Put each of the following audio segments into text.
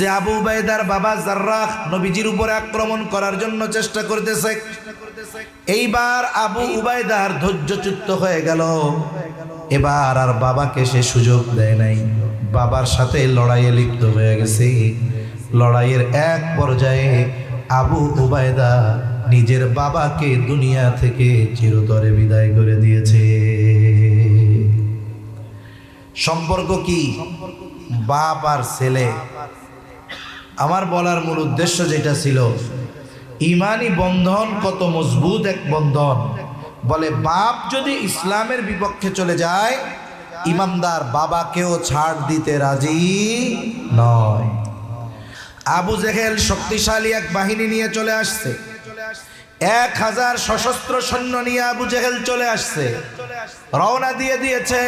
যে আবু উবাইদার বাবা জার্রাহ নবীজির উপরে আক্রমণ করার জন্য চেষ্টা করতেছে, এইবার আবু উবাইদার ধৈর্যচ্যুত হয়ে গেল। এবার আর বাবাকে সে সুযোগ দেয় নাই। বাবার সাথে লড়াইয়ে লিপ্ত হয়ে গেছে। লড়াইয়ের এক পর্যায়ে আবু উবায়দা নিজের বাবাকে দুনিয়া থেকে চিরতরে বিদায় করে দিয়েছে। সম্পর্ক কি? বাপ আর ছেলে আমার বলার মূল উদ্দেশ্য যেটা ছিল ইমানি বন্ধন কত মজবুত এক বন্ধন। বলে বাপ যদি ইসলামের বিপক্ষে চলে যায়, ইমানদার বাবাকেও ছাড় দিতে রাজি নয়। আবু জেহেল শক্তিশালী এক বাহিনী নিয়ে চলে আসছে। এক হাজার সশস্ত্র সৈন্য নিয়ে আবু জেহেল চলে আসছে। রওনা দিয়ে দিয়েছে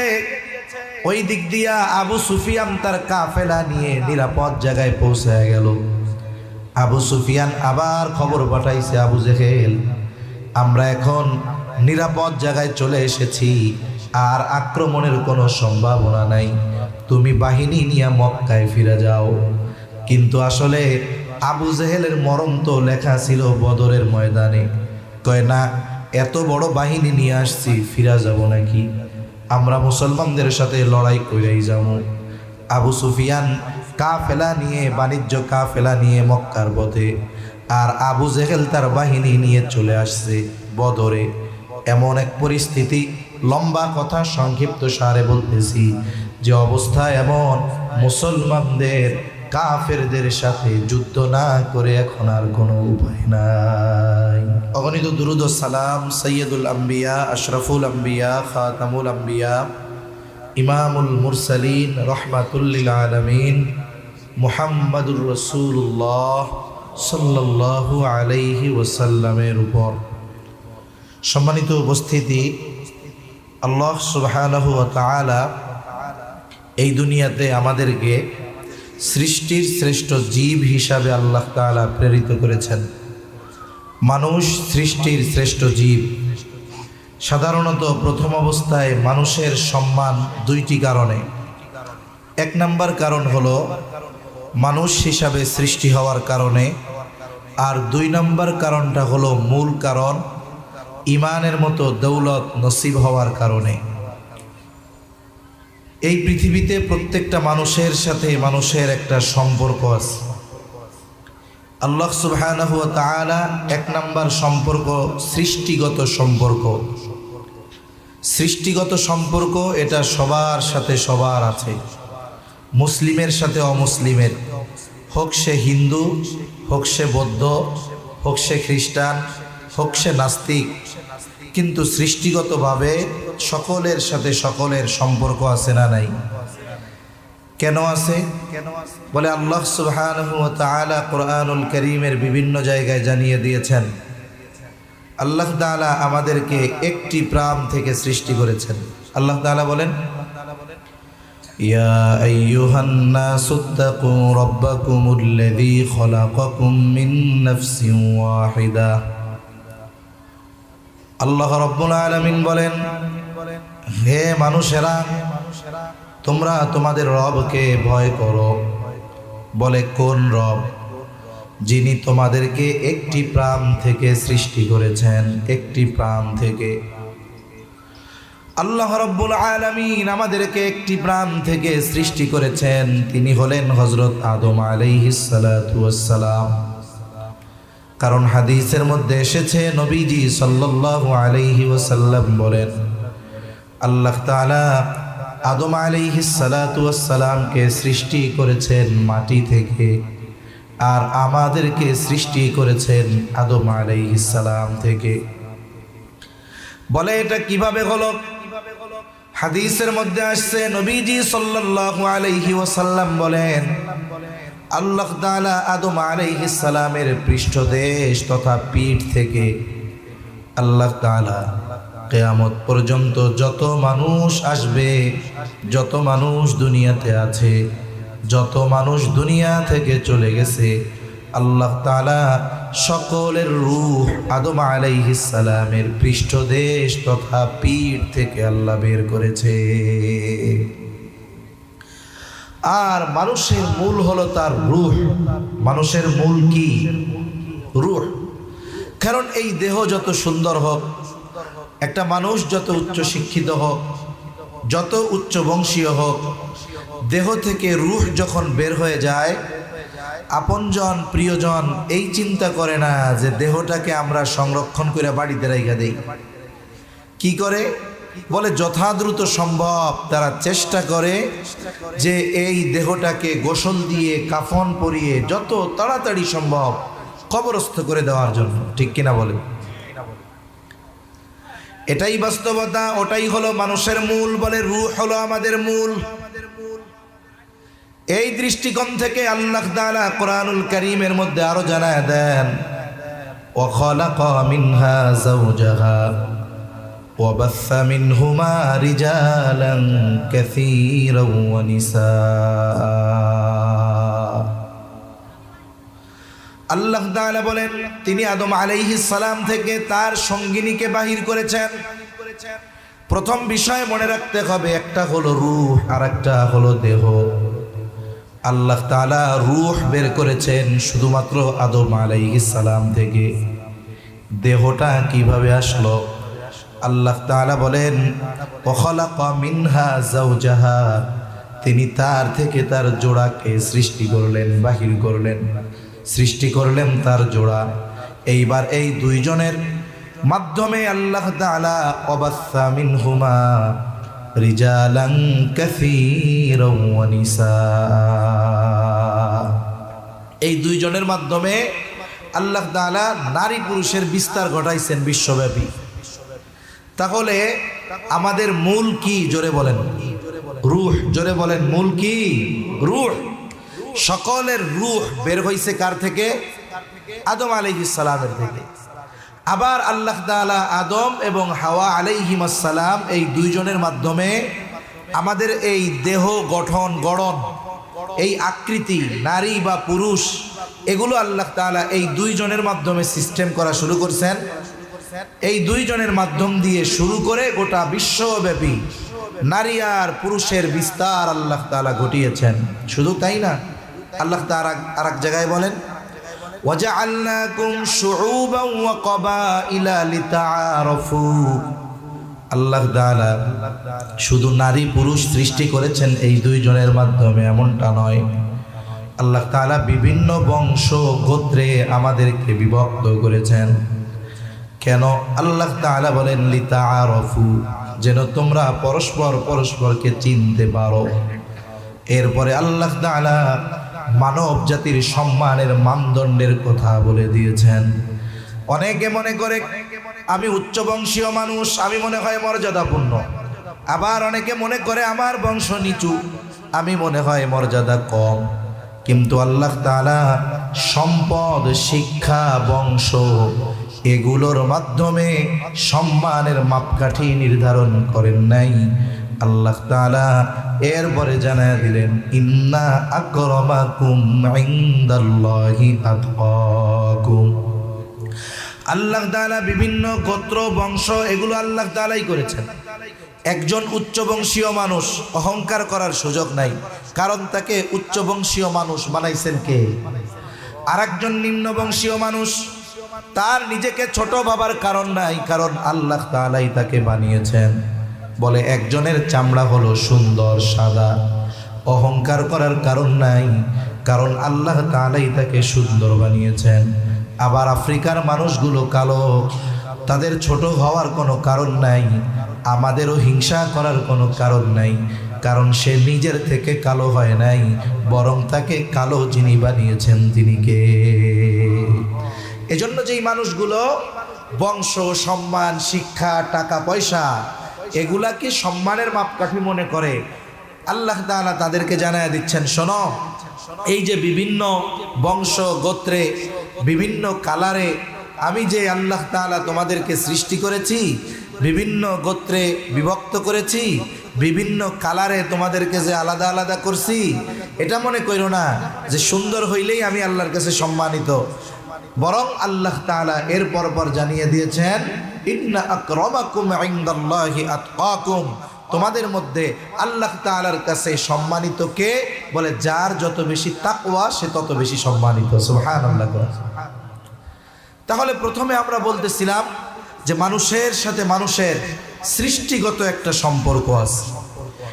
ওই দিক দিয়া আবু সুফিয়ান তার কাফেলা নিয়ে নিরাপদ জায়গায় পৌঁছে গেল। আবু সুফিয়ান আবার খবর পাঠাইছে আবু জেহেল, আমরা এখন নিরাপদ জায়গায় চলে এসেছি, আর আক্রমণের কোনো সম্ভাবনা নাই। তুমি বাহিনী নিয়ে মক্কায় ফিরে যাও। কিন্তু আসলে আবু জেহেলের মরণ তো লেখা ছিল বদরের ময়দানে। কয়, না, এত বড় বাহিনী নিয়ে আসছি, ফিরা যাব নাকি? আমরা মুসলমানদের সাথে লড়াই করেই যাব আবু সুফিয়ান কাফেলা নিয়ে, বাণিজ্য কাফেলা নিয়ে মক্কার পথে, আর আবু জেহেল তার বাহিনী নিয়ে চলে আসছে বদরে। এমন এক পরিস্থিতি, লম্বা কথা সংক্ষিপ্ত সারে বলতেছি যে অবস্থা এমন, মুসলমানদের, কাফেরদের সাথে যুদ্ধ না করে এখন আর কোনো উপায় নাই। অগণিত দুরুদ সালাম সৈয়দুল আম্বিয়া, আশরাফুল আম্বিয়া, খাতামুল আম্বিয়া, ইমামুল মুরসালিন, রহমাতুল্লিল আলমিন, মুহাম্মাদুর রসুল্লাহ সাল্লাল্লাহু আলাইহি ওসাল্লামের উপর। সম্মানিত উপস্থিতি, আল্লাহ তাআলা এই দুনিয়াতে আমাদেরকে সৃষ্টির শ্রেষ্ঠ জীব হিসাবে আল্লাহ তাআলা প্রেরিত করেছেন। মানুষ সৃষ্টির শ্রেষ্ঠ জীব। সাধারণত প্রথম অবস্থায় মানুষের সম্মান দুইটি কারণে। এক নাম্বার কারণ হলো, মানুষ হিসাবে সৃষ্টি হওয়ার কারণে। আর দুই নম্বর কারণটা হলো মূল কারণ, ইমানের মতো দৌলত নসিব হওয়ার কারণে। এই পৃথিবীতে প্রত্যেকটা মানুষের সাথে মানুষের একটা সম্পর্ক আছে। আল্লাহ সুবহানাহু এক নাম্বার সম্পর্ক, সৃষ্টিগত সম্পর্ক। সৃষ্টিগত সম্পর্ক এটা সবার সাথে সবার আছে। মুসলিমের সাথে অমুসলিমের। হোক সে হিন্দু, হোক সে বৌদ্ধ, হোক সে খ্রিস্টান, হোক সে নাস্তিক। কিন্তু সৃষ্টিগতভাবে সকলের সাথে সকলের সম্পর্ক আছে না নাই? কেন আছে? বলে আল্লাহ সুবহানাহু কোরআনুল করিমের বিভিন্ন জায়গায় জানিয়ে দিয়েছেন। আল্লাহ তাআলা আমাদেরকে একটি প্রাণ থেকে সৃষ্টি করেছেন। আল্লাহ তাআলা বলেন আল্লাহ রব্বুল আলামিন বলেন হে মানুষেরা তোমরা তোমাদের রবকে ভয় করো। বলে, কোন রব? যিনি তোমাদেরকে একটি প্রাণ থেকে সৃষ্টি করেছেন, একটি প্রাণ থেকে। আল্লাহ রব্বুল আলামিন আমাদেরকে একটি প্রাণ থেকে সৃষ্টি করেছেন। তিনি হলেন হজরত আদম আলাইহিসালাম কারণ হাদিসের মধ্যে এসেছে, নবীজি সাল্লাল্লাহু আলাইহি ওয়াসাল্লাম বলেন, আল্লাহ তাআলা আদম আলাইহিসালামকে সৃষ্টি করেছেন মাটি থেকে, আর আমাদেরকে সৃষ্টি করেছেন আদম আলাইহিসালাম থেকে। বলে এটা কীভাবে হলো? হাদিসের মধ্যে আসছে, নবীজি সাল্লাল্লাহু আলাইহি ওয়াসাল্লাম বলেন, আল্লাহ তাআলা আদম আলাইহিস সালামের পৃষ্ঠদেশ তথা পিঠ থেকে আল্লাহ তাআলা কেয়ামত পর্যন্ত যত মানুষ আসবে, যত মানুষ দুনিয়াতে আছে, যত মানুষ দুনিয়া থেকে চলে গেছে, আল্লাহ তালা সকলের রূহ আদম আলাইহিস সালামের পৃষ্ঠদেশ তথা পিঠ থেকে আল্লাহ বের করেছে। আর মানুষের মূল হলো তার রুহ। মানুষের মূল কি? রুহ। কারণ এই দেহ যত সুন্দর হোক একটা মানুষ যত উচ্চ শিক্ষিত হোক, যত উচ্চ বংশীয় হোক, দেহ থেকে রুহ যখন বের হয়ে যায়, আপনজন, প্রিয়জন এই চিন্তা করে না যে দেহটাকে আমরা সংরক্ষণ করে বাড়িতে রেখে দেই। কি করে? বলে, যথাদ্রুত সম্ভব তারা চেষ্টা করে যে এই দেহটাকে গোসল দিয়ে, কাফন পরিয়ে যত তাড়াতাড়ি সম্ভব কবরস্থ করে দেওয়ার জন্য। ঠিক কিনা বলে এটাই বাস্তবতা ওটাই হলো মানুষের মূল বলে রুহ হলো আমাদের মূল এই দৃষ্টিকোণ থেকে আল্লাহ তাআলা কোরআনুল করিমের মধ্যে আরো জানায় দেন وخلق منها زوجها وبث منهما رجالا كثيرا ونساء আল্লাহ তাআলা বলেন, তিনি আদম আলাইহিস সালাম থেকে তার সঙ্গিনীকে বাহির করেছেন। প্রথম বিষয় মনে রাখতে হবে, একটা হলো রূহ আর একটা হলো দেহ। আল্লাহ তাআলা রূহ বের করেছেন শুধুমাত্র আদম সালাম থেকে। দেহটা কীভাবে আসলো? আল্লাহ তাআলা বলেন মিনহা জাওজাহা তিনি তার থেকে তার জোড়াকে সৃষ্টি করলেন, বাহির করলেন। সৃষ্টি করলেন তার জোড়া। এইবার এই দুইজনের মাধ্যমে আল্লাহ তাআলা অবাসা মিনহুমা রিজালান কাসীরাও ওয়া নিসা এই দুইজনের মাধ্যমে আল্লাহ তাআলা নারী পুরুষের বিস্তার ঘটাইছেন বিশ্বব্যাপী। তাহলে আমাদের মূল কি? জোরে বলেন। রুহ, জোরে বলেন, মূল কি? রুহ। সকলের রুহ বের হইছে কার থেকে? আদম সালামের থেকে। আবার আল্লাহ তাআলা আদম এবং হাওয়া আলাইহিমাস সালাম এই দুইজনের মাধ্যমে আমাদের এই দেহ গঠন, গড়ন, এই আকৃতি, নারী বা পুরুষ, এগুলো আল্লাহ তাআলা এই দুইজনের মাধ্যমে সিস্টেম করা শুরু করছেন। এই দুইজনের মাধ্যম দিয়ে শুরু করে গোটা বিশ্বব্যাপী নারী আর পুরুষের বিস্তার আল্লাহ তাআলা ঘটিয়েছেন। শুধু তাই না? আল্লাহ আরাক আর এক জায়গায় বলেন আল্লাহ শুধু নারী পুরুষ সৃষ্টি করেছেন এই দুইজনের মাধ্যমে, এমনটা নয়। আল্লাহ তালা বিভিন্ন বংশ গোত্রে আমাদেরকে বিভক্ত করেছেন। কেন? আল্লাহ তালা বলেন লিতা আরফু যেন তোমরা পরস্পর পরস্পরকে চিনতে পারো। এরপরে আল্লাহ তালা মানব জাতির সম্মানের মানদণ্ডের কথা বলে দিয়েছেন। অনেকে মনে করে, আমি উচ্চবংশীয় মানুষ, আমি মনে হয় মর্যাদাপূর্ণ। আবার অনেকে মনে করে, আমার বংশ নিচু, আমি মনে হয় মর্যাদা কম। কিন্তু আল্লাহ তাআলা সম্পদ, শিক্ষা, বংশ এগুলোর মাধ্যমে সম্মানের মাপকাঠি নির্ধারণ করেন নাই। আল্লাহ তাআলা এরপরে জানায় দিলেন, ইন্না আকরামাকুম আল্লাহ তাআলা বিভিন্ন গোত্র, বংশ, এগুলো আল্লাহ তাআলাই করেছেন। একজন উচ্চবংশীয় মানুষ অহংকার করার সুযোগ নাই, কারণ তাকে উচ্চবংশীয় মানুষ বানাইছেন কে? আর আরেকজন নিম্নবংশীয় মানুষ, তার নিজেকে ছোট ভাবার কারণ নাই, কারণ আল্লাহ তাআলাই তাকে বানিয়েছেন। বলে, একজনের চামড়া হলো সুন্দর, সাদা। অহংকার করার কারণ নাই, কারণ আল্লাহ তাআলাই তাকে সুন্দর বানিয়েছেন। আবার আফ্রিকার মানুষগুলো কালো, তাদের ছোট হওয়ার কোনো কারণ নাই, আমাদেরও হিংসা করার কোনো কারণ নাই, কারণ সে নিজের থেকে কালো হয় নাই, বরং তাকে কালো যিনি বানিয়েছেন তিনি কে? এজন্য যেই মানুষগুলো বংশ, সম্মান, শিক্ষা টাকা পয়সা এগুলাকে সম্মানের মাপকাঠি মনে করে। আল্লাহ তাআলা তাদেরকে জানায় দিচ্ছেন, শোনো, এই যে বিভিন্ন বংশ, গোত্রে, বিভিন্ন কালারে আমি যে আল্লাহ তাআলা তোমাদেরকে সৃষ্টি করেছি, বিভিন্ন গোত্রে বিভক্ত করেছি, বিভিন্ন কালারে তোমাদেরকে যে আলাদা আলাদা করছি, এটা মনে করো না যে সুন্দর হইলেই আমি আল্লাহর কাছে সম্মানিত। বরং আল্লাহ তাআলা এর পর জানিয়ে দিয়েছেন ইন্না আকরামাকুম ইনদাল্লাহি আতকাকুম। তোমাদের মধ্যে আল্লাহ তাআলার কাছে সম্মানিত কে? বলে, যার যত বেশি তাকওয়া, সে তত বেশি সম্মানিত। সুবহানাল্লাহ তাহলে প্রথমে আমরা বলতেছিলাম যে, মানুষের সাথে মানুষের সৃষ্টিগত একটা সম্পর্ক আছে।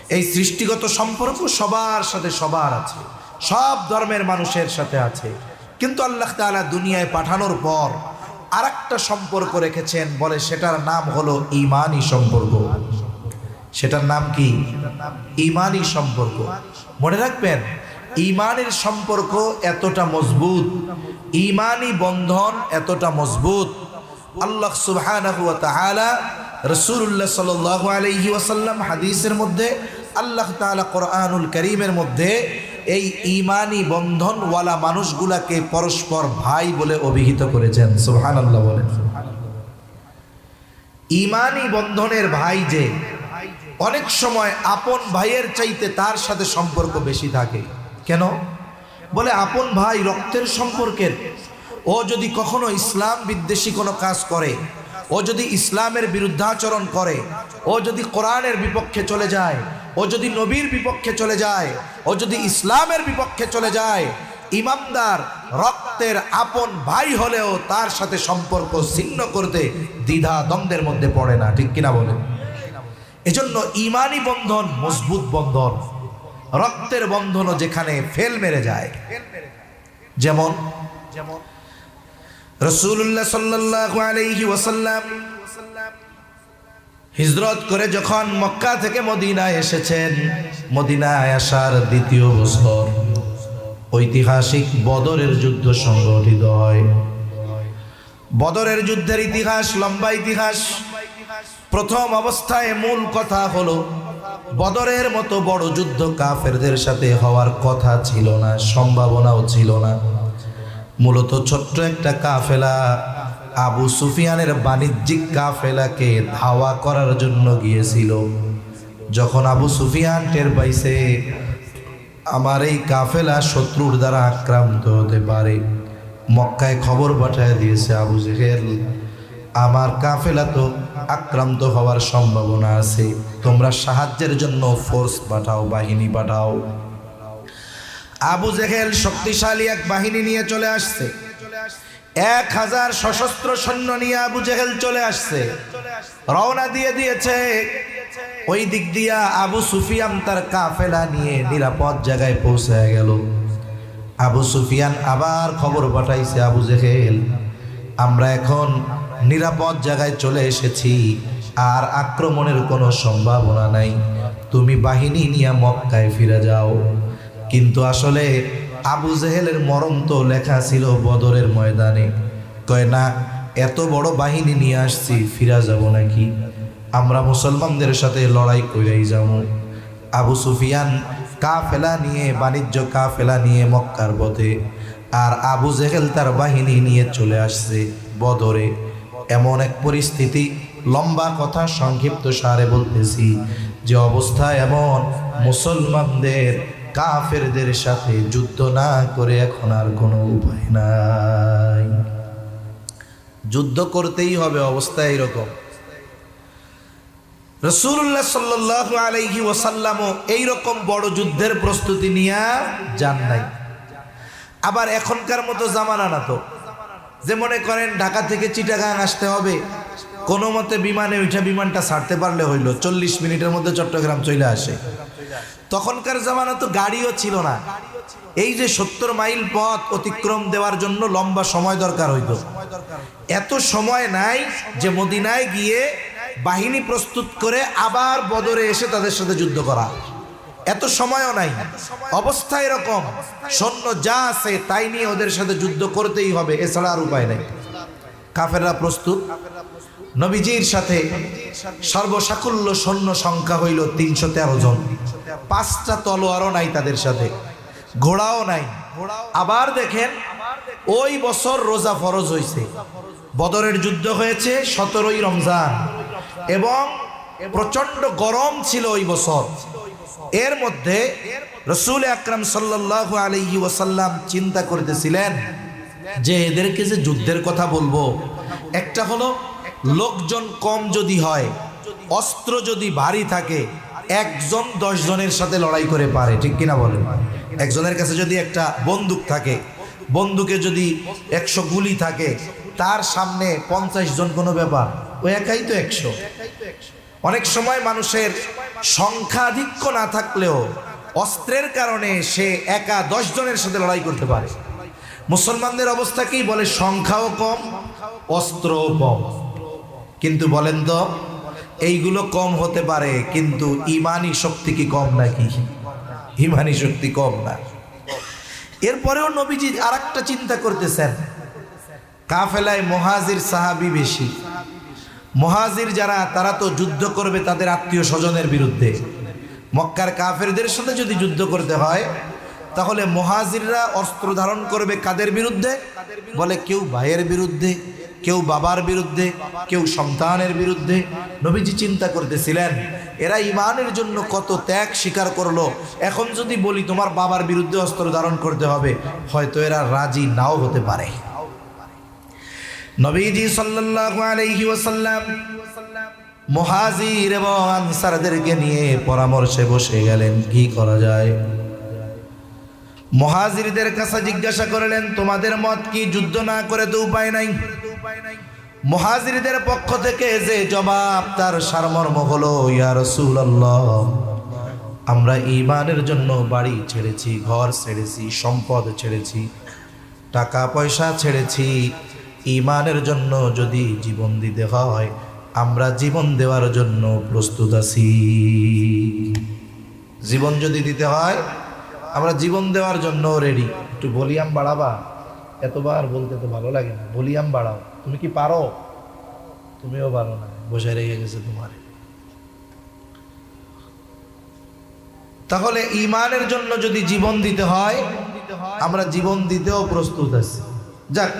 এই সৃষ্টিগত সম্পর্ক সবার সাথে সবার আছে। সব ধর্মের মানুষের সাথে আছে। কিন্তু আল্লাহ তাআলা দুনিয়ায় পাঠানোর পর আর একটা সম্পর্ক রেখেছেন, বলে সেটার নাম হলো ইমানি সম্পর্ক। সেটার নাম কি? ইমানি সম্পর্ক। মনে রাখবেন, ইমানের সম্পর্ক এতটা মজবুত, ইমানি বন্ধন এতটা মজবুত। আল্লাহ সুবহানাহু ওয়া তাআলা রাসূলুল্লাহ সাল্লাল্লাহু আলাইহি ওয়াসাল্লাম হাদিসের মধ্যে, আল্লাহ তাআলা কোরআনুল কারীমের মধ্যে এই ইমানি বন্ধনওয়ালা মানুষগুলাকে পরস্পর ভাই বলে অভিহিত করেছেন। সুবহানাল্লাহ বলেন। ইমানি বন্ধনের ভাই যে, অনেক সময় আপন ভাইয়ের চাইতে তার সাথে সম্পর্ক বেশি থাকে। কেন? বলে আপন ভাই রক্তের সম্পর্কের। ও যদি কখনো ইসলাম বিদ্বেষী কোনো কাজ করে, ও যদি ইসলামের বিরুদ্ধাচরণ করে, ও যদি কোরআনের বিপক্ষে চলে যায় ও যদি নবীর বিপক্ষে চলে যায়, ও যদি ইসলামের বিপক্ষে চলে যায় ইমানদার রক্তের আপন ভাই হলেও তার সাথে সম্পর্ক ছিন্ন করতে দ্বিধা দ্বন্দ্বের মধ্যে পড়ে না, ঠিক কিনা বলেন? এজন্য ইমানি বন্ধন মজবুত বন্ধন, রক্তের বন্ধনও যেখানে ফেল মেরে যায়। যেমন যেমন রসুল্লাহ সাল্লাল্লাহু আলাইহি ওয়াসাল্লাম হিজরত করে যখন মক্কা থেকে মদিনায় এসেছেন, মদিনায় আসার দ্বিতীয় বছর ঐতিহাসিক বদরের যুদ্ধ সংগঠিত হয়। বদরের যুদ্ধের ইতিহাস লম্বা ইতিহাস। প্রথম অবস্থায় মূল কথা হলো, বদরের মতো বড় যুদ্ধ কাফেরদের সাথে হওয়ার কথা ছিল না, সম্ভাবনাও ছিল না। মূলত ছোট্ট একটা কাফেলা আবু সুফিয়ানের বাণিজ্যিক কাফেলাকে ধাওয়া করার জন্য গিয়েছিল। যখন আবু সুফিয়ান টের পাইছে, আমার এই কাফেলা শত্রুর দ্বারা আক্রান্ত হতে পারে। মক্কায় খবর পাঠায় দিয়েছে আবু জেহেল, আমার কাফেলা তো আক্রান্ত হওয়ার সম্ভাবনা আছে। তোমরা সাহায্যের জন্য ফোর্স পাঠাও, বাহিনী পাঠাও। আবু জেহেল শক্তিশালী এক বাহিনী নিয়ে চলে আসছে। এক হাজার সশস্ত্র সৈন্য নিয়ে আবু জেহেল চলে আসছে। রওনা দিয়ে দিয়েছে। ওই দিক দিয়া আবু সুফিয়ান তার কাফেলা নিয়ে নিরাপদ জায়গায় পৌঁছে গেল। আবু সুফিয়ান আবার খবর পাঠাইছে আবু জেহেল, আমরা এখন নিরাপদ জায়গায় চলে এসেছি, আর আক্রমণের কোনো সম্ভাবনা নাই। তুমি বাহিনী নিয়ে মক্কায় ফিরে যাও। কিন্তু আসলে আবু জেহেলের মরম তো লেখা ছিল বদরের ময়দানে। কয়, না, এত বড় বাহিনী নিয়ে আসছি, ফিরা যাব নাকি? আমরা মুসলমানদের সাথে লড়াই করেই যাব। আবু সুফিয়ান কাফেলা নিয়ে, বাণিজ্য কাফেলা নিয়ে মক্কার পথে, আর আবু জেহেল তার বাহিনী নিয়ে চলে আসছে বদরে। এমন এক পরিস্থিতি, লম্বা কথা সংক্ষিপ্ত সারে বলতেছি যে অবস্থা এমন, মুসলমানদের কাফেরদের সাথে যুদ্ধ না করে এখন আর কোনো উপায় নাই। যুদ্ধ করতেই হবে, অবস্থা এইরকম রসুল্লাহ সাল্লাহ আলাইহি ওসাল্লামও এইরকম বড় যুদ্ধের প্রস্তুতি নিয়ে যান নাই। আবার এখনকার মতো জামানা না তো। যে মনে করেন ঢাকা থেকে চিটাগাং আসতে হবে কোনো মতে বিমানে উঠে বিমানটা ছাড়তে পারলে হইল চল্লিশ মিনিটের মধ্যে চট্টগ্রাম চলে আসে। তখনকার জামানা তো গাড়িও ছিল না। এই যে সত্তর মাইল পথ অতিক্রম দেওয়ার জন্য লম্বা সময় দরকার হইতো। এত সময় নাই যে মদিনায় গিয়ে বাহিনী প্রস্তুত করে আবার বদরে এসে তাদের সাথে যুদ্ধ করা। এত সময়ও নাই। অবস্থা এরকম। সৈন্য যা আছে তাই নিয়ে ওদের সাথে যুদ্ধ করতেই হবে, এছাড়া আর উপায় নাই। কাফেররা প্রস্তুত। নবীজির সাথে সর্বসাকুল্য সৈন্য সংখ্যা হইল তিনশো তেরো জন। পাঁচটা তলোয়ারও নাই তাদের সাথে, ঘোড়াও নাই। আবার দেখেন, ওই বছর রোজা ফরজ হয়েছে বদরের যুদ্ধ হয়েছে সতেরোই রমজান এবং প্রচণ্ড গরম ছিল ওই বছর। এর মধ্যে রসুল আকরাম সাল্লাহ আলহি ওসাল্লাম চিন্তা করতেছিলেন যে এদেরকে যে যুদ্ধের কথা বলব, একটা হলো লোকজন কম যদি হয়, অস্ত্র যদি ভারী থাকে, একজন জনের সাথে লড়াই করে পারে, ঠিক কিনা বলেন? একজনের কাছে যদি একটা বন্দুক থাকে, বন্দুকে যদি একশো গুলি থাকে, তার সামনে পঞ্চাশ জন কোনো ব্যাপার? ও একাই তো একশো। অনেক সময় মানুষের সংখ্যাধিক্য না থাকলেও অস্ত্রের কারণে সে একা দশ জনের সাথে লড়াই করতে পারে। মুসলমানদের অবস্থা কি বলে? সংখ্যাও কম, অস্ত্রও কম। কিন্তু বলেন তো, এইগুলো কম হতে পারে, কিন্তু ইমানি শক্তি কি কম নাকি? ইমানি শক্তি কম না। এরপরেও নবীজি আর একটা চিন্তা করতেছেন। কাফেলায় মহাজির সাহাবি বেশি। মহাজির যারা, তারা তো যুদ্ধ করবে তাদের আত্মীয় স্বজনের বিরুদ্ধে। মক্কার কাফেরদের সাথে যদি যুদ্ধ করতে হয়, তাহলে মহাজিররা অস্ত্র ধারণ করবে কাদের বিরুদ্ধে? বলে কেউ ভাইয়ের বিরুদ্ধে। কেউ বাবার বিরুদ্ধে, কেউ সন্তানের বিরুদ্ধে নবীজি চিন্তা করতেছিলেন। এরা ইমানের জন্য কত ত্যাগ স্বীকার করল। এখন যদি বলি তোমার বাবার বিরুদ্ধে অস্ত্র ধারণ করতে হবে, হয়তো এরা রাজি নাও হতে পারে। নবীজি সাল্লাল্লাহু আলাইহি ওয়াসাল্লাম মুহাজির এবং আনসারদেরকে নিয়ে পরামর্শে বসে গেলেন, কি করা যায়? মহাজিরদের কাছে জিজ্ঞাসা করলেন, তোমাদের মত কি যুদ্ধ না করে তো উপায় নাই? মহাজিরদের পক্ষ থেকে যে জবাব, তার সারমর্ম হলো, ইয়া রাসূলুল্লাহ, আমরা ইমানের জন্য বাড়ি ছেড়েছি, ঘর ছেড়েছি, সম্পদ ছেড়েছি, টাকা পয়সা ছেড়েছি। ইমানের জন্য যদি জীবন দিতে হয়, আমরা জীবন দেওয়ার জন্য প্রস্তুত আছি। জীবন যদি দিতে হয়, আমরা জীবন দেওয়ার জন্য রেডি একটু ভলিউম বাড়াবা। এতবার বলতে তো ভালো লাগে না। ভলিউম বাড়াও। তুমি কি পারো? তুমিও পারো না। বসে রেখে গেছে তোমার। তাহলে ইমানের জন্য যদি জীবন দিতে হয়, আমরা জীবন দিতেও প্রস্তুত আছি। যাক,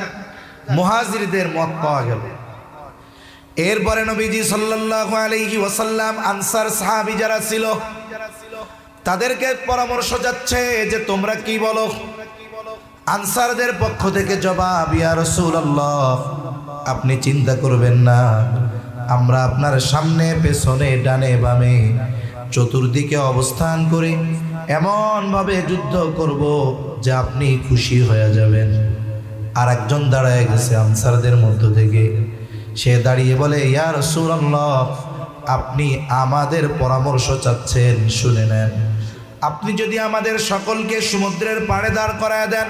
মুহাজিরদের মত পাওয়া গেল। এরপরে নবীজি সাল্লাল্লাহু আলাইহি ওয়াসাল্লাম, আনসার সাহাবী যারা ছিল, তাদেরকে পরামর্শ যাচ্ছে যে তোমরা কি বলো? আনসারদের পক্ষ থেকে জবাব, ইয়া রাসূলুল্লাহ, আপনি চিন্তা করবেন না। আমরা আপনার সামনে, পেছনে, ডানে, বামে চতুর্দিকে অবস্থান করে। এমনভাবে যুদ্ধ করব যে আপনি খুশি হয়ে যাবেন। আর একজন দাঁড়ায় গেছে আনসারদের মধ্য থেকে। সে দাঁড়িয়ে বলে, ইয়া রাসূলুল্লাহ, আপনি আমাদের পরামর্শ চাচ্ছেন, শুনে নেন। আপনি যদি আমাদের সকলকে সমুদ্রের পাড়ে দাঁড় করায় দেন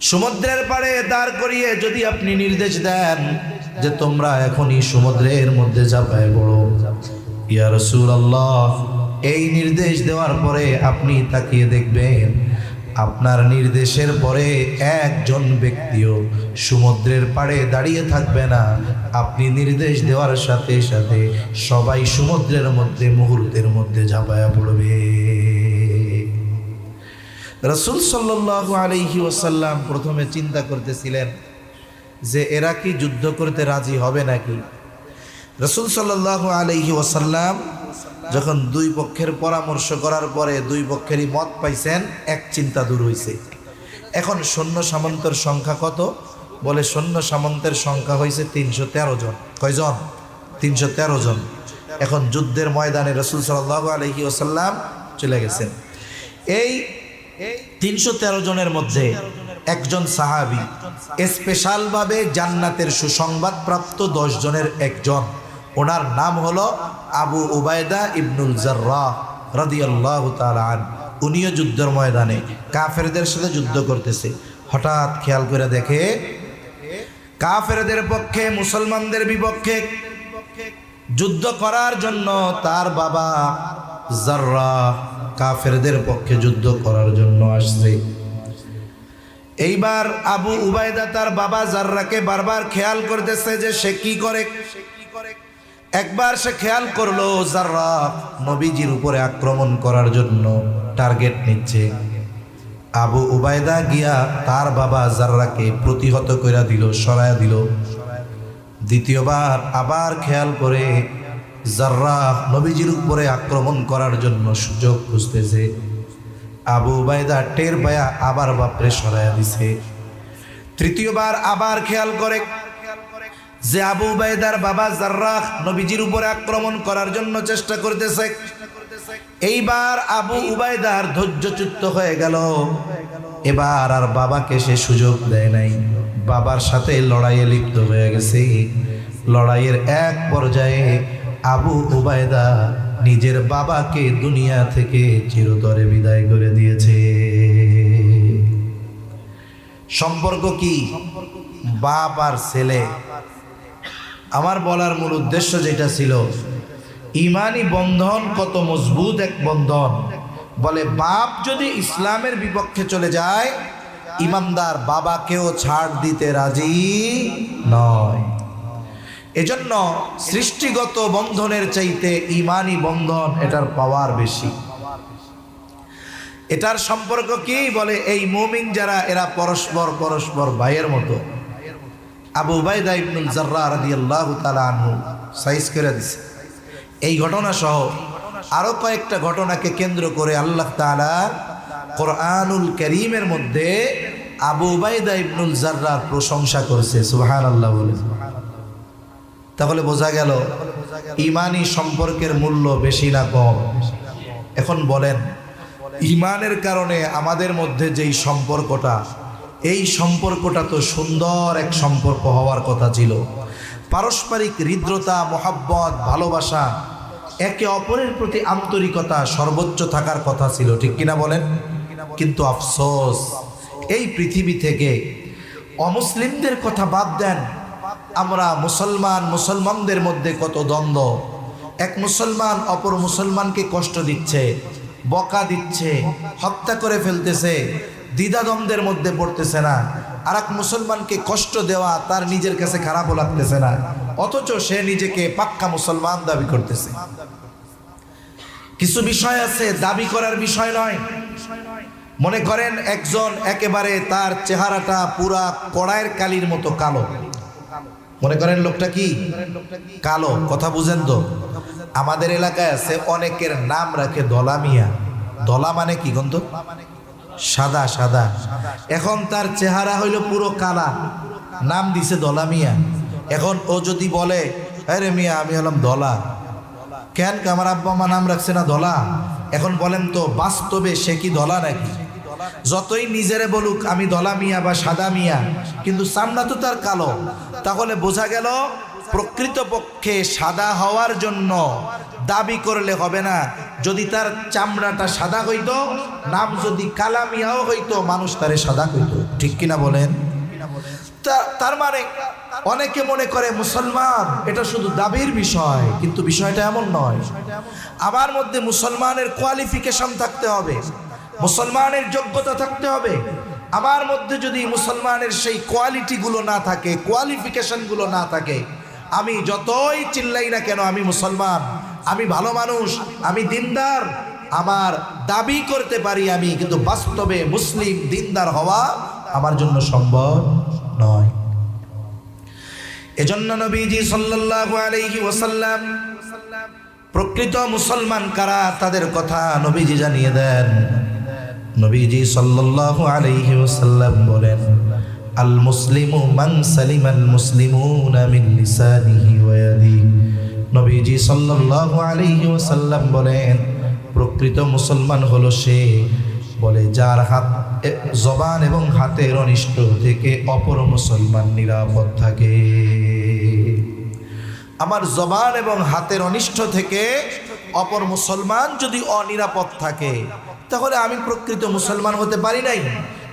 সমুদ্রের পাড়ে দাঁড় করিয়ে যদি আপনি নির্দেশ দেন যে তোমরা এখনই সমুদ্রের মধ্যে ঝাঁপায় পড়ো। ইয়া রাসূলুল্লাহ, এই নির্দেশ দেওয়ার পরে আপনি তাকিয়ে দেখবেন আপনার নির্দেশের পরে একজন ব্যক্তিও সমুদ্রের পাড়ে দাঁড়িয়ে থাকবে না। আপনি নির্দেশ দেওয়ার সাথে সাথে সবাই সমুদ্রের মধ্যে, মুহূর্তের মধ্যে ঝাঁপায়া পড়বে। রসুল সাল্লাহ আলহি ওসাল্লাম প্রথমে চিন্তা করতেছিলেন যে এরা কি যুদ্ধ করতে রাজি হবে নাকি? রসুল সাল্লাহ আলহি ওসাল্লাম যখন দুই পক্ষের পরামর্শ করার পরে দুই পক্ষেরই মত পাইছেন, এক চিন্তা দূর হয়েছে এখন সৈন্য সামন্তের সংখ্যা কত? বলে সৈন্য সামন্তের সংখ্যা হয়েছে তিনশো তেরো জন। কয়জন? তিনশো তেরো জন। এখন যুদ্ধের ময়দানে রসুল সাল্লাহ আলহি ওসাল্লাম চলে গেছেন। এই তিনশো তেরো জনের মধ্যে একজন সাহাবি। স্পেশালভাবে জান্নাতের সুসংবাদ প্রাপ্ত দশ জনের একজন। ওনার নাম হলো আবু উবায়দা ইবনুল জার্রা রাদিয়াল্লাহ তালান উনিও যুদ্ধের ময়দানে কাফেরদের সাথে যুদ্ধ করতেছে। হঠাৎ খেয়াল করে দেখে, কাফেরদের পক্ষে, মুসলমানদের বিপক্ষে যুদ্ধ করার জন্য তার বাবা জাররা। কাফেরদের পক্ষে যুদ্ধ করার জন্য আসছে। এইবার আবু উবায়দা তার বাবা জাররাকে বারবার খেয়াল করতেছে যে সে কি করে। একবার সে খেয়াল করল জাররা নবীজির উপরে আক্রমণ করার জন্য টার্গেট নিচ্ছে। আবু উবায়দা গিয়া তার বাবা জাররাকে প্রতিহত করে দিল সরায়া দিল। দ্বিতীয়বার আবার খেয়াল করে জাররা নবীজির উপরে আক্রমণ করার জন্য সুযোগ খুঁজতেছে। আবু উবায়দা টের পায়া আবার বাপরে সরাইয়া দিছে। তৃতীয়বার আবার খেয়াল করে যে আবু উবাইদার বাবা জার্রাহ নবীজির উপরে আক্রমণ করার জন্য চেষ্টা করতেছে। এইবার আবু উবাইদার ধৈর্যচ্যুত হয়ে গেল। এবার আর বাবাকে সে সুযোগ দেয় নাই। বাবার সাথে লড়াইয়ে লিপ্ত হয়ে গেছে। লড়াইয়ের এক পর্যায়ে আবু উবায়দা নিজের বাবাকে দুনিয়া থেকে চিরতরে বিদায় করে দিয়েছে। সম্পর্ক কি? বাপ আর ছেলে। আমার বলার মূল উদ্দেশ্য যেটা ছিল, ইমানি বন্ধন কত মজবুত এক বন্ধন। বলে, বাপ যদি ইসলামের বিপক্ষে চলে যায়, ইমানদার বাবাকেও ছাড় দিতে রাজি নয়। এজন্য সৃষ্টিগত বন্ধনের চাইতে ইমানি বন্ধন এটার পাওয়ার বেশি। এটার সম্পর্ক কি বলে, এই মুমিন যারা, এরা পরস্পর পরস্পর ভাইয়ের মতো। আবু উবাইদা ইবনুল জাররা রাদিয়াল্লাহু তাআলা আনহু সাইজ করে দিছে। এই ঘটনা সহ আরও কয়েকটা ঘটনাকে কেন্দ্র করে আল্লাহ তাআলা কোরআনুল করিমের মধ্যে আবু উবাইদা ইবনুল জাররার প্রশংসা করেছে। সুবহানাল্লাহ বলে। তাহলে বোঝা গেল ইমানি সম্পর্কের মূল্য বেশি না কম। এখন বলেন, ইমানের কারণে আমাদের মধ্যে যেই সম্পর্কটা, এই সম্পর্কটা তো সুন্দর এক সম্পর্ক হওয়ার কথা ছিল। পারস্পরিক হৃদ্রতা, মোহাব্বত, ভালোবাসা, একে অপরের প্রতি আন্তরিকতা সর্বোচ্চ থাকার কথা ছিল, ঠিক কিনা বলেন? কিন্তু আফসোস, এই পৃথিবী থেকে অমুসলিমদের কথা বাদ দেন আমরা মুসলমান, মুসলমানদের মধ্যে কত দ্বন্দ্ব। এক মুসলমান অপর মুসলমানকে কষ্ট দিচ্ছে, বকা দিচ্ছে, হত্যা করে ফেলতেছে, দ্বিধাদ্বন্দ্বের মধ্যে পড়তেছে না। আর এক মুসলমানকে কষ্ট দেওয়া তার নিজের কাছে খারাপও লাগতেছে না। অথচ সে নিজেকে পাক্কা মুসলমান দাবি করতেছে। কিছু বিষয় আছে, দাবি করার বিষয় নয়। মনে করেন একজন একেবারে তার চেহারাটা পুরা কড়াইয়ের কালির মতো কালো। মনে করেন লোকটা কি? কালো, কথা বুঝেন তো। আমাদের এলাকায় আছে অনেকের নাম রাখে দলা মিয়া দলা মানে কি গন্ধ সাদা সাদা। এখন তার চেহারা হইল পুরো কালা। নাম দিছে দলা মিয়া এখন ও যদি বলে, আরে মিয়া, আমি হলাম দলা। কেন আমার আব্বা মা নাম রাখছে না দলা? এখন বলেন তো, বাস্তবে সে কি দলা নাকি? যতই নিজেরে বলুক, আমি দলা মিয়া বা সাদা মিয়া, কিন্তু চামড়া তো তার কালো। তাহলে বোঝা গেল, প্রকৃতপক্ষে সাদা হওয়ার জন্য দাবি করলে হবে না। যদি তার চামড়াটা সাদা হইতো, নাম যদি কালা মিয়াও হইতো, মানুষ তারে সাদা হইত ঠিক কিনা বলেন? তার মানে অনেকে মনে করে মুসলমান, এটা শুধু দাবির বিষয়, কিন্তু বিষয়টা এমন নয়। আমার মধ্যে মুসলমানের কোয়ালিফিকেশন থাকতে হবে। মুসলমানের যোগ্যতা থাকতে হবে। আমার মধ্যে যদি মুসলমানের সেই কোয়ালিটিগুলো না থাকে, কোয়ালিফিকেশনগুলো না থাকে, আমি যতই চিল্লাই না কেন আমি মুসলমান, আমি ভালো মানুষ, আমি দিনদার, আমার দাবি করতে পারি আমি, কিন্তু বাস্তবে মুসলিম দিনদার হওয়া আমার জন্য সম্ভব নয়। এজন্য নবীজি সাল্লাল্লাহু আলাইহি ওয়াসাল্লাম প্রকৃত মুসলমান কারা তাদের কথা নবীজি জানিয়ে দেন। নবীজি সাল্লাল্লাহু আলাইহি ওয়াসাল্লাম বলেন, আল মুসলিমু মান সালিমাল মুসলিমুনা মিন লিসানিহি ওয়া ইয়াদিহি। নবীজি সাল্লাল্লাহু আলাইহি ওয়াসাল্লাম বলেন, প্রকৃত মুসলমান হলো সে, বলে যার হাত জবান এবং হাতের অনিষ্ট থেকে অপর মুসলমান নিরাপদ থাকে। আমার জবান এবং হাতের অনিষ্ট থেকে অপর মুসলমান যদি অনিরাপদ থাকে তাহলে আমি প্রকৃত মুসলমান হতে পারি নাই।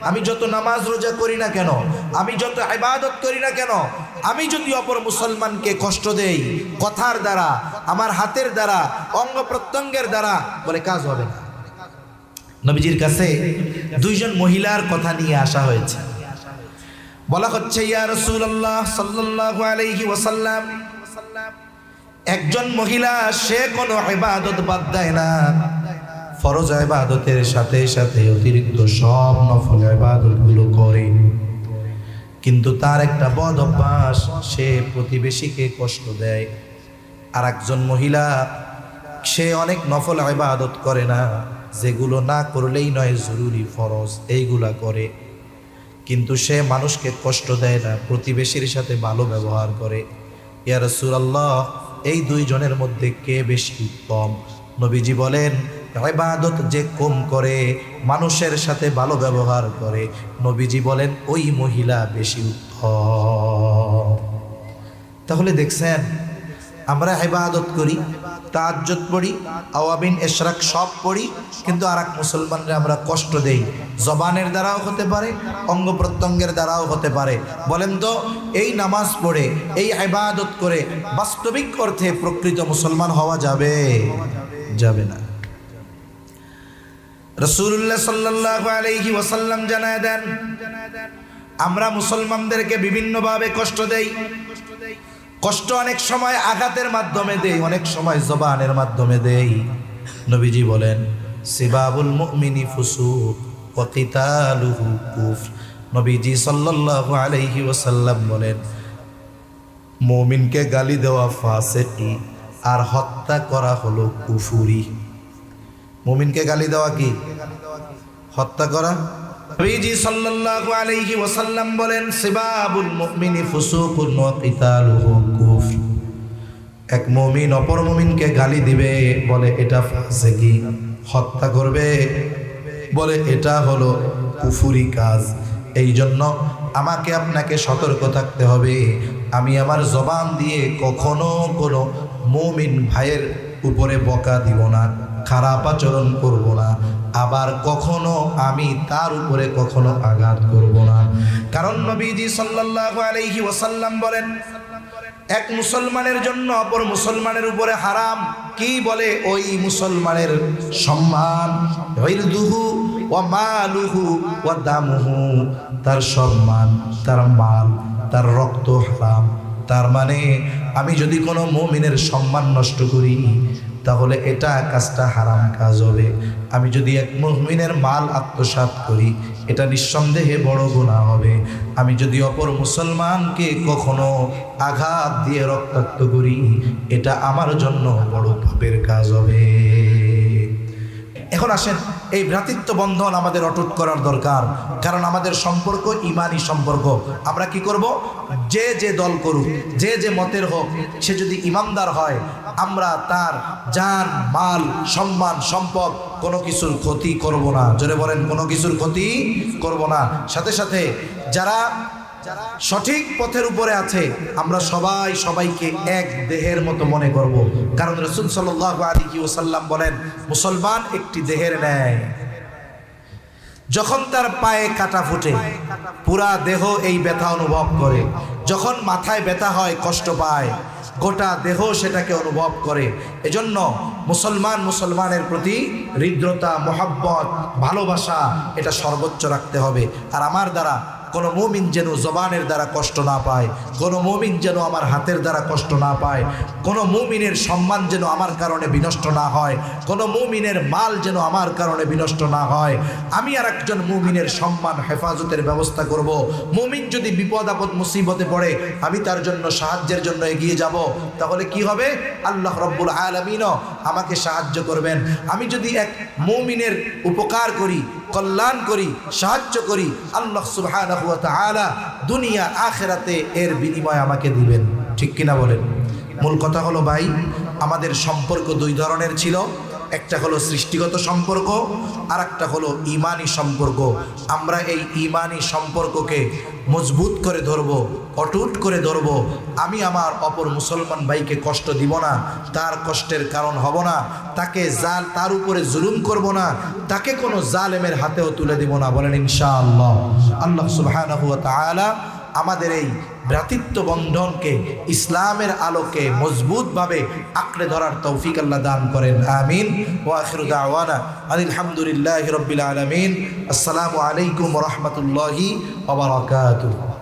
আমি যত নামাজ রোজা করি না কেন, আমি যত ইবাদত করি না কেন, আমি যদি অপর মুসলমানকে কষ্ট দেই, কথার দ্বারা, আমার হাতের দ্বারা, অঙ্গ প্রত্যঙ্গের দ্বারা, বলে কাজ হবে না। নবীজির কাছে দুইজন মহিলার কথা নিয়ে আসা হয়েছে। বলা হচ্ছে, ইয়া রাসূলুল্লাহ সাল্লাল্লাহু আলাইহি ওয়াসাল্লাম, একজন মহিলা, সে কোনো ইবাদত বাদ দেয় না। ফরজ ইবাদতের সাথে সাথে অতিরিক্ত সব নফল ইবাদতগুলো করে। কিন্তু তার একটা বদ অভ্যাস, সে প্রতিবেশীকে কষ্ট দেয়। আর একজন মহিলা, সে অনেক নফল ইবাদত করে না, যেগুলো না করলেই নয় জরুরি ফরজ, এইগুলা করে। কিন্তু সে মানুষকে কষ্ট দেয় না, প্রতিবেশীর সাথে ভালো ব্যবহার করে। ইয়া রাসূলুল্লাহ, এই দুইজনের মধ্যে কে বেশি উত্তম? নবীজি বলেন ইবাদত যে কম করে, মানুষের সাথে ভালো ব্যবহার করে। নবীজি বলেন, ওই মহিলা বেশি উত্তম। তাহলে দেখছেন, আমরা ইবাদত করি তাজ্জত পড়ি আওয়াবিন এশরাক সব পড়ি, কিন্তু আর এক মুসলমানরা আমরা কষ্ট দেই। জবানের দ্বারাও হতে পারে, অঙ্গ প্রত্যঙ্গের দ্বারাও হতে পারে। বলেন তো, এই নামাজ পড়ে, এই ইবাদত করে বাস্তবিক অর্থে প্রকৃত মুসলমান হওয়া যাবে? যাবে না। রসুল্লাহ সাল্লাহ আলাইহি ওয়াসাল্লাম জানায় দেন, আমরা মুসলমানদেরকে বিভিন্নভাবে কষ্ট দেই। কষ্ট অনেক সময় আঘাতের মাধ্যমে দেই, অনেক সময় জবানের মাধ্যমে দেই। নবীজি বলেন, সিবাবুল মুমিনি ফুসুক ওয়া কিতালুহু কুফর। নবীজি সাল্লাল্লাহু আলাইহি ওয়াসাল্লাম বলেন, মুমিনকে গালি দেওয়া ফাসিকি আর হত্যা করা হলো কুফুরি। মুমিনকে গালি দেওয়া কি? হত্যা করা? বলেন এক অপর গালি দিবে, বলে, এটা হত্যা করবে। বলে, এটা হলো কুফুরি কাজ। এই জন্য আমাকে আপনাকে সতর্ক থাকতে হবে। আমি আমার জবান দিয়ে কখনো কোনো মুমিন ভাইয়ের উপরে বকা দিব না। খারাপ আচরণ করব না। আবার কখনো আমি তার উপরে কখনো আঘাত করব না। কারণ নবীজি সাল্লাল্লাহু আলাইহি ওয়াসাল্লাম বলেন, এক মুসলমানের জন্য অপর মুসলমানের উপরে হারাম কি বলে? ওই মুসলমানের সম্মান, ইরদুহু ওয়া মালুহু ওয়া দামুহু। তার সম্মান, তার মাল, তার রক্ত হারাম। তার মানে আমি যদি কোনো মুমিনের সম্মান নষ্ট করি তাহলে এটা কাজটা হারাম কাজ হবে। আমি যদি এক মহমিনের মাল আত্মসাত করি, এটা নিঃসন্দেহে বড় গুণা হবে। আমি যদি অপর মুসলমানকে কখনো আঘাত দিয়ে রক্তাক্ত করি, এটা আমার জন্য বড় পাপের কাজ হবে। এখন আসেন, এই ভ্রাতৃত্ব বন্ধন আমাদের অটুট করার দরকার। কারণ আমাদের সম্পর্ক ইমানই সম্পর্ক। আমরা কি করব? যে যে দল করুক, যে যে মতের হোক, সে যদি ইমানদার হয়, আমরা তার যান মাল, সম্মান, সম্পদ কোনো কিছুর ক্ষতি করব না। জোরে বলেন, কোনো কিছুর ক্ষতি করব না। সাথে সাথে যারা সঠিক পথের উপরে আছে, আমরা সবাই সবাইকে এক দেহের মতো মনে করব। কারণ রসুল সাল্লাহ আলী ওসাল্লাম বলেন, মুসলমান একটি দেহের ন্যায়। যখন তার পায়ে কাটা ফুটে, পুরা দেহ এই ব্যথা অনুভব করে। যখন মাথায় ব্যথা হয়, কষ্ট পায়, গোটা দেহ সেটাকে অনুভব করে। এজন্য মুসলমান মুসলমানের প্রতি হৃদ্রতা, মোহাব্বত, ভালোবাসা, এটা সর্বোচ্চ রাখতে হবে। আর আমার দ্বারা কোনো মুমিন যেন জবানের দ্বারা কষ্ট না পায়, কোনো মুমিন যেন আমার হাতের দ্বারা কষ্ট না পায়, কোনো মুমিনের সম্মান যেন আমার কারণে বিনষ্ট না হয়, কোনো মুমিনের মাল যেন আমার কারণে বিনষ্ট না হয়। আমি আর একজন মুমিনের সম্মান, হেফাজতের ব্যবস্থা করব। মুমিন যদি বিপদ, আপদ, মুসিবতে পড়ে, আমি তার জন্য সাহায্যের জন্য এগিয়ে যাব। তাহলে কি হবে? আল্লাহ রব্বুল আলমিনও আমাকে সাহায্য করবেন। আমি যদি এক মৌমিনের উপকার করি, কল্যাণ করি, সাহায্য করি, আল্লাহ তাআলা দুনিয়া আখেরাতে এর বিনিময় আমাকে দিবেন। ঠিক কিনা বলেন? মূল কথা হলো ভাই, আমাদের সম্পর্ক দুই ধরনের ছিল। একটা হলো সৃষ্টিগত সম্পর্ক আর একটা হলো ইমানি সম্পর্ক। আমরা এই ইমানি সম্পর্ককে মজবুত করে ধরব, অটুট করে ধরব। আমি আমার অপর মুসলমান ভাইকে কষ্ট দিব না, তার কষ্টের কারণ হব না, তাকে জাল, তার উপরে জুলুম করব না, তাকে কোনো জালেমের হাতেও তুলে দিব না, বলেন ইনশাআল্লাহ। আল্লাহ তাআলা আমাদের এই ভ্রাতৃত্ব বন্ধনকে, ইসলামের আলোকে মজবুতভাবে আঁকড়ে ধরার তৌফিক আল্লাহ দান করেন। আমিন। ওয়াখিরু দাওয়ানা আলহামদুলিল্লাহ রাব্বিল আলমিন। আসসালামু আলাইকুম রহমতুল্লাহি রাহমাতুল্লাহি ওয়া বারাকাতুহু।